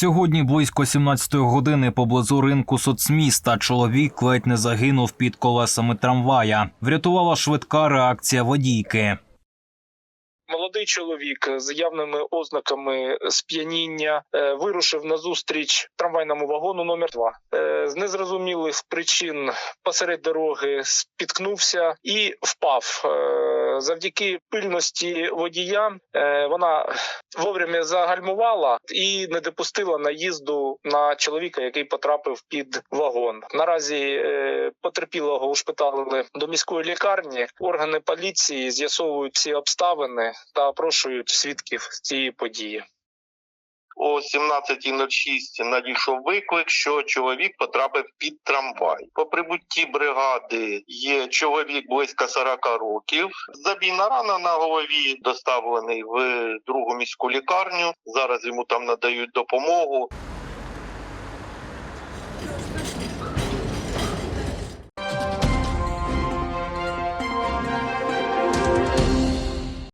Сьогодні близько 17 години поблизу ринку соцміста чоловік ледь не загинув під колесами трамвая. Врятувала швидка реакція водійки. Молодий чоловік з явними ознаками сп'яніння е, вирушив на зустріч трамвайному вагону номер 2 Е, З незрозумілих причин посеред дороги спіткнувся і впав. Е, Завдяки пильності водія вона вовремя загальмувала і не допустила наїзду на чоловіка, який потрапив під вагон. Наразі потерпілого ушпиталили до міської лікарні. Органи поліції з'ясовують всі обставини та опрошують свідків цієї події. О 17.06 надійшов виклик, що чоловік потрапив під трамвай. По прибутті бригади є чоловік близько 40 років. Забійна рана на голові доставлений в другу міську лікарню. Зараз йому там надають допомогу.